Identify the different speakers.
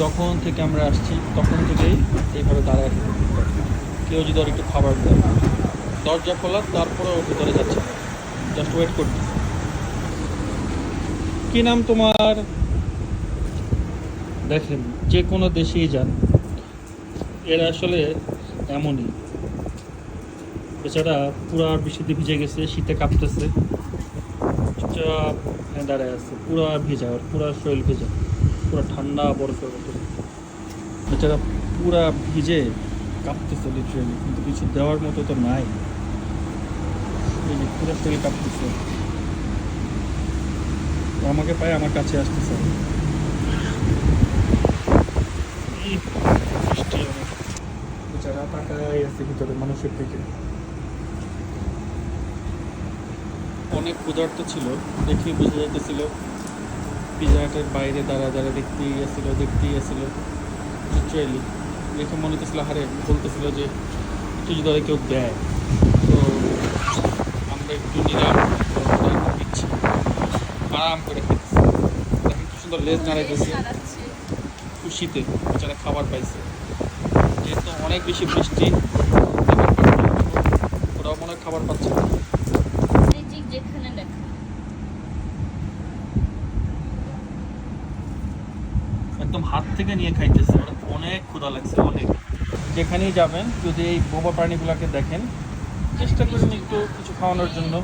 Speaker 1: যখন থেকে আমরা আসছি, তখন থেকেই এইভাবে দাঁড়ায় কেউ যদি ওর একটু খাবার দেয়, দরজা খোলা তারপরে ও ভিতরে যাচ্ছে। জাস্ট ওয়েট করতে। কি নাম তোমার? দেখেন, যে কোনো দেশেই যান, এরা আসলে এমনই। বেচারা পুরা বৃষ্টিতে ভিজে গেছে, শীতে কাঁপতেছে। চুপচাপ এখানে দাঁড়ায় আছে। পুরা ভিজা, ওর পুরা শরীর ভেজা। পুরা ঠান্ডা বরফের মতো বেচারা পুরা ভিজে কাঁপতেছে লিটারেলি কিন্তু কিছু দেওয়ার মতো তো নাই। পুরো শরীর কাঁপতেছে। আমাকে পায় আমার কাছে আসতেছে। বেচারা তাকাই আছে ভিতরে মানুষের দিকে। অনেক ক্ষুধার্ত ছিল দেখেই বোঝা যাইতেছিল পিজা হাটের বাইরে দাঁড়া দাঁড়া দেখতেই গেছিল দেখতেই গেছিল। লিটারেলি দেখে মনে হতেছিল হারে বলতেছিল যে একটু যদি ওরা কেউ দেয়। তো আমরা একটু নিলাম দিচ্ছি। আরাম করে দেখেন কি সুন্দর লেজ নাড়াইতেছে। খুশিতে বেচারা খাবার পাইছে। যেহেতু অনেক বেশি বৃষ্টি ওরাও মনে খাবার পাচ্ছে না।
Speaker 2: যেখানে লেখা
Speaker 1: একদম হাত থেকে নিয়ে খাইতেছে। অনেক ক্ষুধা লাগছে, অনেক। যেখানেই যাবেন, যদি এই বোবা প্রাণীগুলোকে দেখেন, চেষ্টা করুন একটু কিছু খাওয়ানোর জন্য।